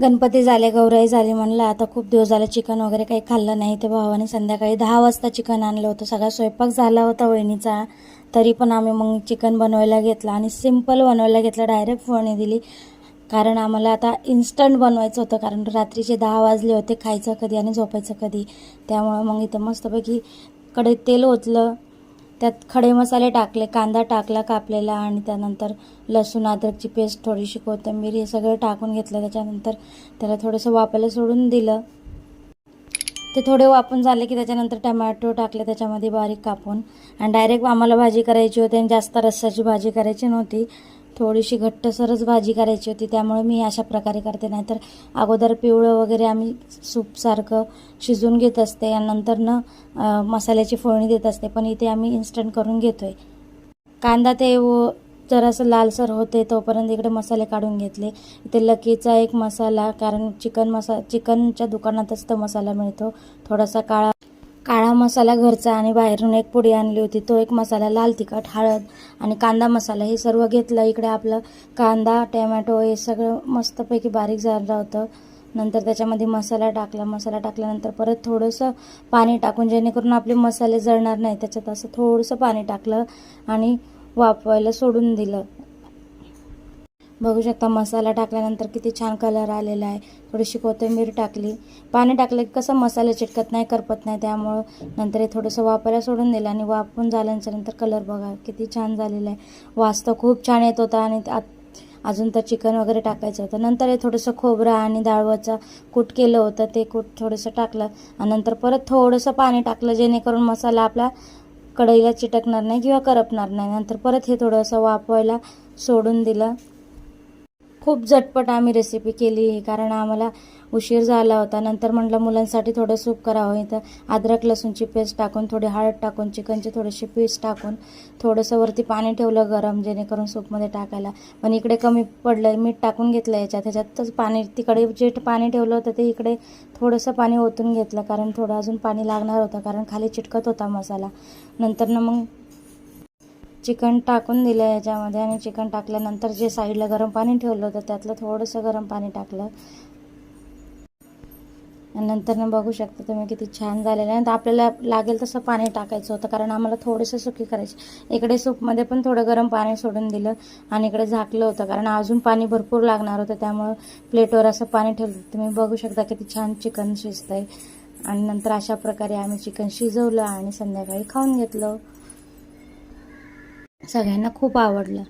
गणपती झाले गौराई झाली म्हणलं आता खूप दिवस झाले चिकन वगैरे काही खाल्लं नाही. ते भावाने संध्याकाळी दहा वाजता चिकन आणलं होतं. सगळा स्वयंपाक झाला होता वहिनीचा. तरी पण आम्ही मग चिकन बनवायला घेतलं आणि सिंपल बनवायला घेतलं डायरेक्ट फोडणी दिली. कारण आम्हाला आता इन्स्टंट बनवायचं होतं कारण रात्रीचे दहा वाजले होते खायचं कधी आणि झोपायचं कधी. त्यामुळं मग इथं मस्तपैकी कडे तेल ओतलं. त्यात खडे मसाले टाकले कांदा टाकला कापलेला आणि त्यानंतर लसूण अद्रकची पेस्ट थोडीशी कोथिंबीर हे सगळं टाकून घेतलं. त्याच्यानंतर त्याला थोडंसं वापायला सोडून दिलं. ते थोडे वापून झाले की त्याच्यानंतर टमॅटो टाकले त्याच्यामध्ये बारीक कापून. आणि डायरेक्ट आम्हाला भाजी करायची होती आणि जास्त रस्साची भाजी करायची नव्हती. थोडीशी घट्टसरच भाजी करायची होती त्यामुळे मी अशा प्रकारे करते. नाहीतर अगोदर पिवळं वगैरे आम्ही सूपसारखं शिजवून घेत असते आणि नंतरनं न मसाल्याची फोडणी देत असते पण इथे आम्ही इन्स्टंट करून घेतोय. कांदा ते व- जरासं लालसर होते तोपर्यंत इकडे मसाले काढून घेतले. इथे लकीचा एक मसाला कारण चिकन मसा चिकनच्या दुकानातच तो मसाला मिळतो. थोडासा काळा काळा मसाला घरचा आणि बाहेरून एक पुडी आणली होती. तो एक मसाला लाल तिखट हळद आणि कांदा मसाला हे सर्व घेतलं. इकडे आपलं कांदा टॅमॅटो हे सगळं मस्तपैकी बारीक झालं होतं. नंतर त्याच्यामध्ये मसाला टाकला. मसाला टाकल्यानंतर परत थोडंसं पाणी टाकून जेणेकरून आपले मसाले जळणार नाही. त्याच्यात असं थोडंसं पाणी टाकलं आणि वाफवायला सोडून दिलं. बघू शकता मसाला टाकल्यानंतर किती छान कलर आलेला आहे. थोडीशी कोथिंबीर टाकली. पाणी टाकलं की कसं मसाला चिटकत नाही करपत नाही. त्यामुळं नंतर हे थोडंसं वापरायला सोडून दिलं आणि वाफून झाल्यानंतर नंतर कलर बघा किती छान झालेला आहे. वास तर खूप छान येत होता आणि आत- अजून तर चिकन वगैरे टाकायचं होतं. नंतर हे थोडंसं खोबरं आणि डाळवाचं कूट केलं होतं. ते कूट थोडंसं टाकलं आणि नंतर परत थोडंसं पाणी टाकलं जेणेकरून मसाला आपला कढईला चिटकणार नाही किंवा करपणार नाही. नंतर परत हे थोडंसं वाफवायला सोडून दिलं. खूप झटपट आम्ही रेसिपी केली कारण आम्हाला उशीर झाला होता. नंतर म्हटलं मुलांसाठी थोडं सूप करावं. इथं अद्रक लसूणची पेस्ट टाकून थोडी हळद टाकून चिकनची थोडीशी पीस टाकून थोडंसं वरती पाणी ठेवलं गरम जेणेकरून सूपमध्ये टाकायला. पण इकडे कमी पडलं मीठ टाकून घेतलं याच्यात. ह्याच्यातच पाणी तिकडे जे पाणी ठेवलं होतं ते इकडे थोडंसं पाणी ओतून घेतलं कारण थोडं अजून पाणी लागणार होतं कारण खाली चिटकत होता मसाला. नंतर ना मग चिकन टाकून दिलं याच्यामध्ये आणि चिकन टाकल्यानंतर जे साईडला गरम पाणी ठेवलं होतं त्यातलं थोडंसं गरम पाणी टाकलं. आणि नंतर ना बघू शकता तुम्ही किती छान झालेलं आहे. आणि आपल्याला लागेल तसं पाणी टाकायचं होतं कारण आम्हाला थोडंसं सुकी करायची. इकडे सूपमध्ये पण थोडं गरम पाणी सोडून दिलं आणि इकडे झाकलं होतं कारण अजून पाणी भरपूर लागणार होतं त्यामुळं प्लेटवर असं पाणी ठेवलं. तुम्ही बघू शकता किती छान चिकन शिजतंय. आणि नंतर अशा प्रकारे आम्ही चिकन शिजवलं आणि संध्याकाळी खाऊन घेतलं. सगळ्यांना खूप आवडलं.